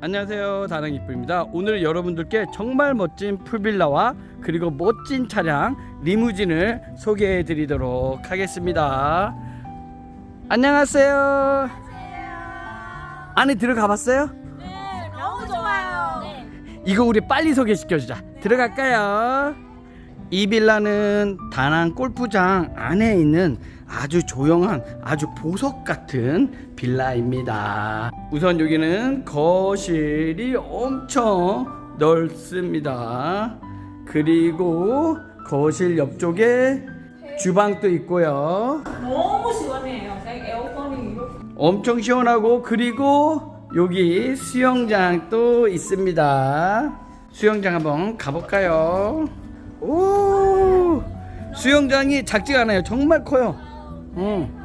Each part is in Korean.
안녕하세요 다낭 이쁘입니다 오늘 여러분들께 정말 멋진 풀빌라와 그리고 멋진 차량 리무진을 소개해 드리도록 하겠습니다 안녕하세요 안에 들어가 봤어요? 네, 너무 좋아요. 네. 이거 우리 빨리 소개시켜 주자 들어갈까요? 이 빌라는 다낭 골프장 안에 있는 아주 조용한 아주 보석 같은 빌라입니다. 우선 여기는 거실이 엄청 넓습니다. 그리고 거실 옆쪽에 주방도 있고요. 너무 시원해요. 에어컨이 이렇게. 엄청 시원하고 그리고 여기 수영장도 있습니다. 수영장 한번 가볼까요? 오 수영장이 작지가 않아요. 정말 커요. 어.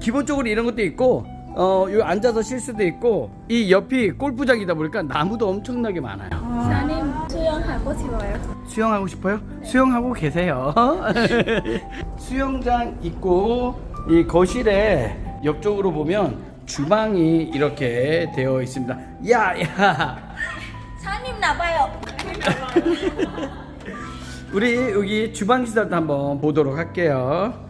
기본적으로 이런 것도 있고 어, 요 앉아서 쉴 수도 있고 이 옆이 골프장이다 보니까 나무도 엄청나게 많아요. 사님 수영하고 싶어요. 수영하고 싶어요? 수영하고 계세요. 수영장 있고 이 거실에 옆쪽으로 보면 주방이 이렇게 되어 있습니다. 야, 야. 사님 나봐요. 우리 여기 주방 시설도 한번 보도록 할게요.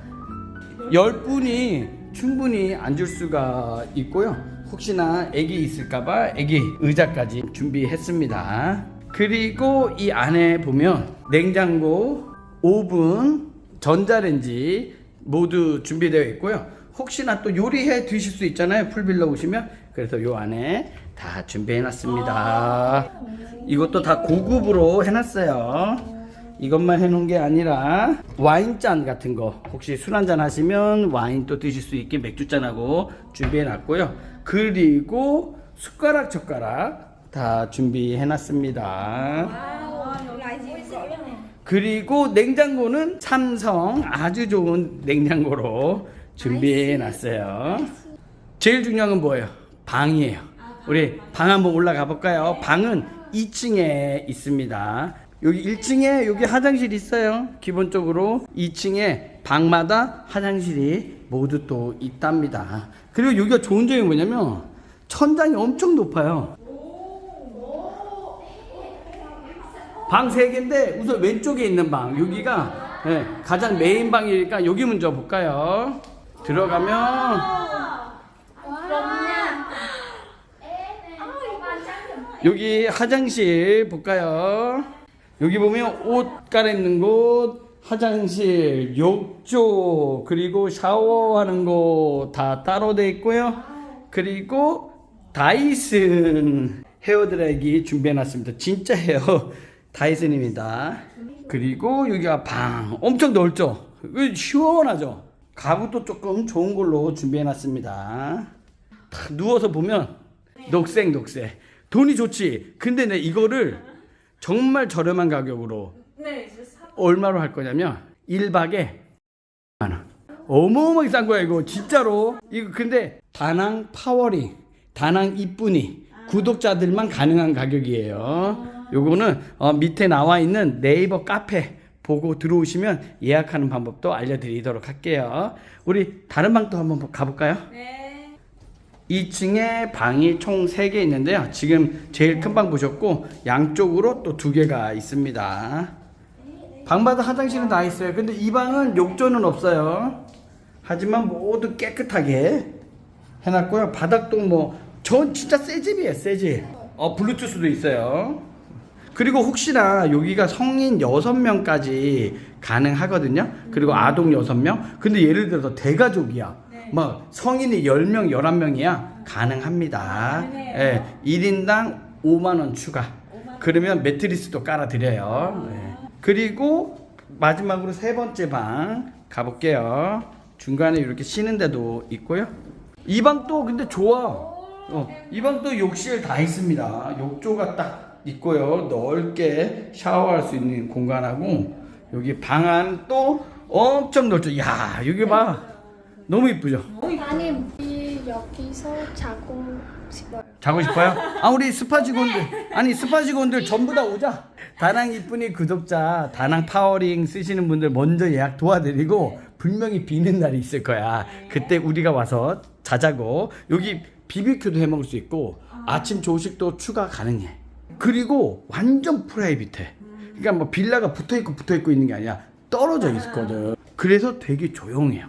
열 분이 충분히 앉을 수가 있고요. 혹시나 아기 있을까봐 아기 의자까지 준비했습니다. 그리고 이 안에 보면 냉장고, 오븐, 전자레인지 모두 준비되어 있고요. 혹시나 또 요리해 드실 수 있잖아요. 풀빌라 오시면. 그래서 요 안에 다 준비해 놨습니다. 이것도 다 고급으로 해 놨어요. 이것만 해 놓은 게 아니라 와인잔 같은 거 혹시 술 한잔 하시면 와인도 드실 수 있게 맥주잔하고 준비해 놨고요 그리고 숟가락 젓가락 다 준비해 놨습니다 그리고 냉장고는 삼성 아주 좋은 냉장고로 준비해 놨어요 제일 중요한 건 뭐예요? 방이에요 우리 방 한번 올라가 볼까요? 방은 2층에 있습니다 여기 1층에 여기 화장실 있어요. 기본적으로 2층에 방마다 화장실이 모두 또 있답니다. 그리고 여기가 좋은 점이 뭐냐면 천장이 엄청 높아요. 방 3개인데 우선 왼쪽에 있는 방 여기가 예, 가장 메인 방이니까 여기 먼저 볼까요? 들어가면 여기 화장실 볼까요? 여기 보면 옷 갈아입는 곳, 화장실, 욕조, 그리고 샤워하는 곳 다 따로 돼 있고요. 그리고 다이슨 헤어드라이기 준비해 놨습니다. 진짜 헤어 다이슨입니다. 그리고 여기가 방 엄청 넓죠? 이거 시원하죠? 가구도 조금 좋은 걸로 준비해 놨습니다. 탁 누워서 보면 녹색 녹색 돈이 좋지. 근데 내 이거를 정말 저렴한 가격으로 네. 얼마로 할 거냐면 1박에 만 원. 어마어마하게 싼 거야 이거 진짜로. 이거 근데 다낭 파워링, 다낭 이쁜이 구독자들만 가능한 가격이에요. 요거는 어, 밑에 나와 있는 네이버 카페 보고 들어오시면 예약하는 방법도 알려드리도록 할게요. 우리 다른 방도 한번 가볼까요? 네. 2층에 방이 총 3개 있는데요. 지금 제일 큰 방 보셨고 양쪽으로 또두 개가 있습니다. 방마다 화장실은 다 있어요. 근데 이 방은 욕조는 없어요. 하지만 모두 깨끗하게 해놨고요. 바닥도 뭐 전 진짜 새 집이에요. 새 집. 어 블루투스도 있어요. 그리고 혹시나 여기가 성인 6명까지 가능하거든요. 그리고 아동 6명. 근데 예를 들어서 대가족이야. 막 성인이 10명, 11명이야. 가능합니다. 예. 1인당 5만 원 추가. 그러면 매트리스도 깔아 드려요. 예. 그리고 마지막으로 세 번째 방 가볼게요. 중간에 이렇게 쉬는 데도 있고요. 이 방 또 근데 좋아. 어, 이 방도 욕실 다 있습니다. 욕조가 딱 있고요. 넓게 샤워할 수 있는 공간하고 여기 방 안 또 엄청 넓죠. 야, 여기 봐. 너무 이쁘죠? 아니 우리 여기서 자고 싶어요. 자고 싶어요? 아 우리 스파 직원들 아니 스파 직원들 전부 다 오자 다낭 이쁜이 구독자 다낭 파워링 쓰시는 분들 먼저 예약 도와드리고 분명히 비는 날이 있을 거야. 그때 우리가 와서 자자고 여기 비비큐도 해 먹을 수 있고 아침 조식도 추가 가능해. 그리고 완전 프라이빗해. 그러니까 뭐 빌라가 붙어 있고 붙어 있고 있는 게 아니라 떨어져 있거든. 그래서 되게 조용해요.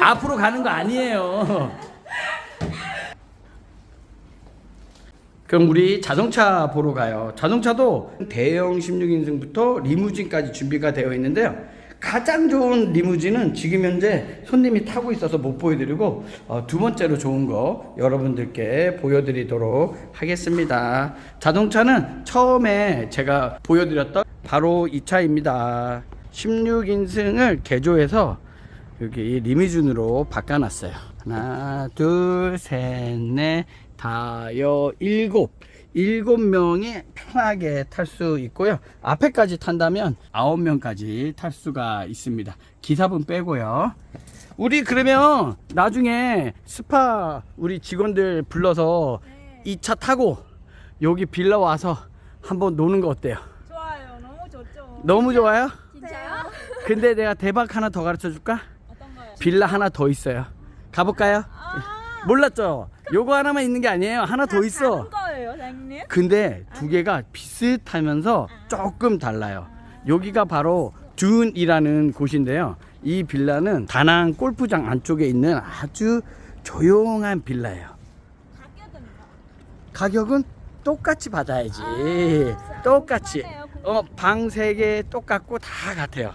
앞으로 가는 거 아니에요. 그럼 우리 자동차 보러 가요. 자동차도 대형 16인승부터 리무진까지 준비가 되어 있는데요. 가장 좋은 리무진은 지금 현재 손님이 타고 있어서 못 보여드리고 어, 두 번째로 좋은 거 여러분들께 보여드리도록 하겠습니다. 자동차는 처음에 제가 보여드렸던 바로 이 차입니다. 16인승을 개조해서 여기 리무진으로 바꿔놨어요. 하나, 둘, 셋, 넷, 다, 여, 일곱. 일곱 명이 편하게 탈 수 있고요. 앞에까지 탄다면 아홉 명까지 탈 수가 있습니다. 기사분 빼고요. 우리 그러면 나중에 스파 우리 직원들 불러서 이 차 타고 여기 빌라 와서 한번 노는 거 어때요? 좋아요. 너무 좋죠. 너무 좋아요? 진짜요? 근데 내가 대박 하나 더 가르쳐 줄까? 어떤 거요? 빌라 하나 더 있어요. 가볼까요? 몰랐죠? 요거 하나만 있는 게 아니에요. 하나 더 있어. 거예요, 사장님? 근데 두 개가 비슷하면서 조금 달라요. 여기가 바로 둔이라는 곳인데요. 이 빌라는 다낭 골프장 안쪽에 있는 아주 조용한 빌라예요. 가격은 똑같이 받아야지. 똑같이. 어, 방 세 개 똑같고 다 같아요.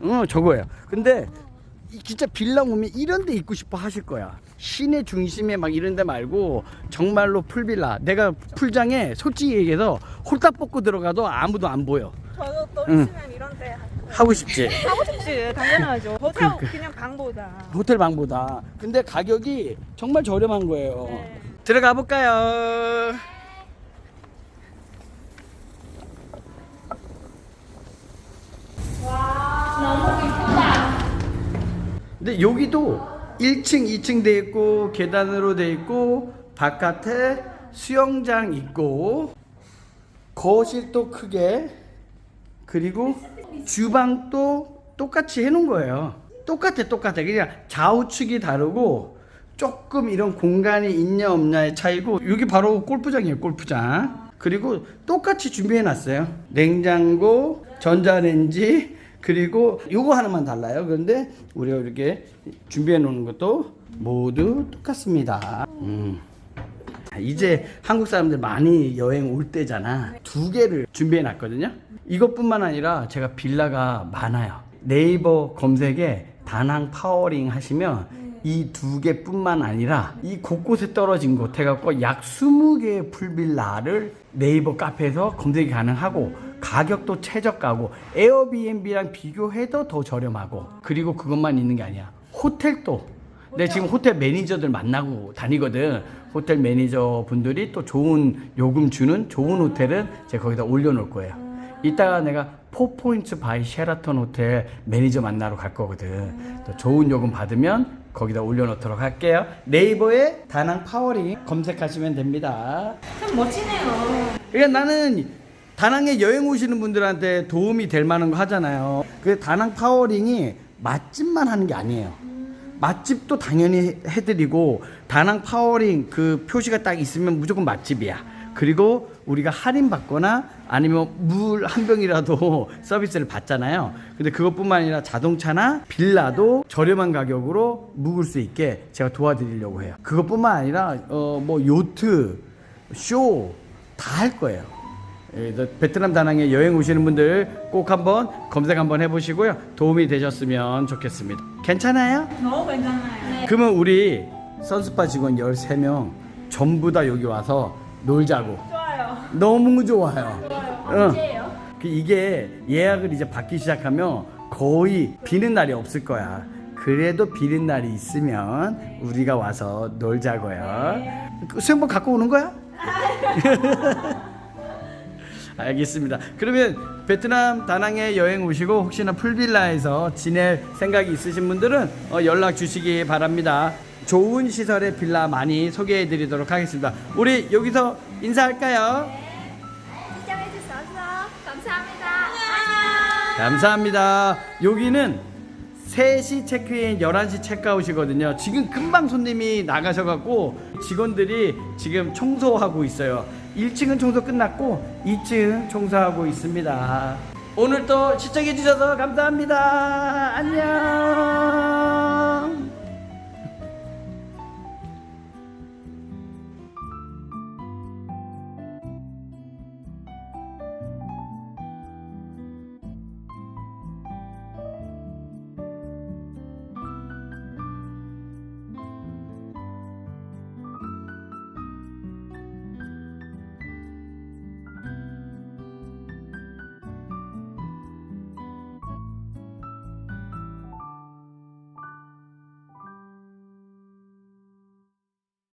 어, 저거예요. 근데 이 진짜 빌라 오면 이런 데 있고 싶어 하실 거야. 시내 중심에 막 이런 데 말고 정말로 풀빌라. 내가 풀장에 솔직히 얘기해서 홀딱 벗고 들어가도 아무도 안 보여. 저도 또 응. 있으면 이런 데 하고 싶지. 하고 싶지. 당연하죠. 호텔 그러니까. 그냥 방보다. 호텔 방보다. 근데 가격이 정말 저렴한 거예요. 네. 들어가 볼까요? 근데 여기도 1층, 2층 돼 있고 계단으로 돼 있고 바깥에 수영장 있고 거실도 크게 그리고 주방도 똑같이 해놓은 거예요. 똑같아, 똑같아. 그냥 좌우측이 다르고 조금 이런 공간이 있냐 없냐의 차이고 여기 바로 골프장이에요, 골프장. 그리고 똑같이 준비해 놨어요. 냉장고, 전자레인지, 그리고 요거 하나만 달라요. 그런데 우리가 이렇게 준비해 놓은 것도 모두 똑같습니다. 음. 아, 이제 한국 사람들 많이 여행 올 때잖아. 두 개를 준비해 놨거든요. 이것뿐만 아니라 제가 빌라가 많아요. 네이버 검색에 다낭 파워링 하시면 이 두 개뿐만 아니라 이 곳곳에 떨어진 곳 해갖고 약 20개의 풀빌라를 네이버 카페에서 검색이 가능하고 가격도 최저가고 에어비앤비랑 비교해도 더 저렴하고 그리고 그것만 있는 게 아니야. 호텔도 내 지금 호텔 매니저들 만나고 다니거든. 호텔 매니저 분들이 또 좋은 요금 주는 좋은 호텔은 제가 거기다 올려놓을 거예요. 이따가 내가 포포인트 바이 쉐라톤 호텔 매니저 만나러 갈 거거든. 또 좋은 요금 받으면 거기다 올려놓도록 할게요. 네이버에 다낭 파워링 검색하시면 됩니다. 참 멋지네요. 그러니까 나는 다낭에 여행 오시는 분들한테 도움이 될 만한 거 하잖아요. 그 다낭 파워링이 맛집만 하는 게 아니에요. 맛집도 당연히 해드리고 다낭 파워링 그 표시가 딱 있으면 무조건 맛집이야. 그리고 우리가 할인 받거나 아니면 물 한 병이라도 서비스를 받잖아요. 근데 그것뿐만 아니라 자동차나 빌라도 저렴한 가격으로 묵을 수 있게 제가 도와드리려고 해요. 그것뿐만 아니라 어 뭐 요트, 쇼 다 할 거예요. 예, 저 베트남 다낭에 여행 오시는 분들 꼭 한번 검색 한번 해보시고요. 도움이 되셨으면 좋겠습니다. 괜찮아요? 너무 괜찮아요. 그러면 우리 선스파 직원 13명 전부 다 여기 와서 놀자고. 좋아요. 너무 좋아요. 응. 언제예요? 그 이게 예약을 이제 받기 시작하면 거의 비는 날이 없을 거야. 그래도 비는 날이 있으면 우리가 와서 놀자고요. 그 수영복 갖고 오는 거야? 알겠습니다. 그러면 베트남 다낭에 여행 오시고 혹시나 풀빌라에서 지낼 생각이 있으신 분들은 어, 연락 주시기 바랍니다. 좋은 시설의 빌라 많이 소개해 드리도록 하겠습니다. 우리 여기서 인사할까요? 시청해 주셔서 감사합니다. 안녕. 감사합니다. 여기는 3시 체크인, 11시 체크아웃이거든요. 지금 금방 손님이 나가셔갖고 직원들이 지금 청소하고 있어요. 1층은 청소 끝났고 2층 청소하고 있습니다. 오늘 또 시청해주셔서 감사합니다. 안녕.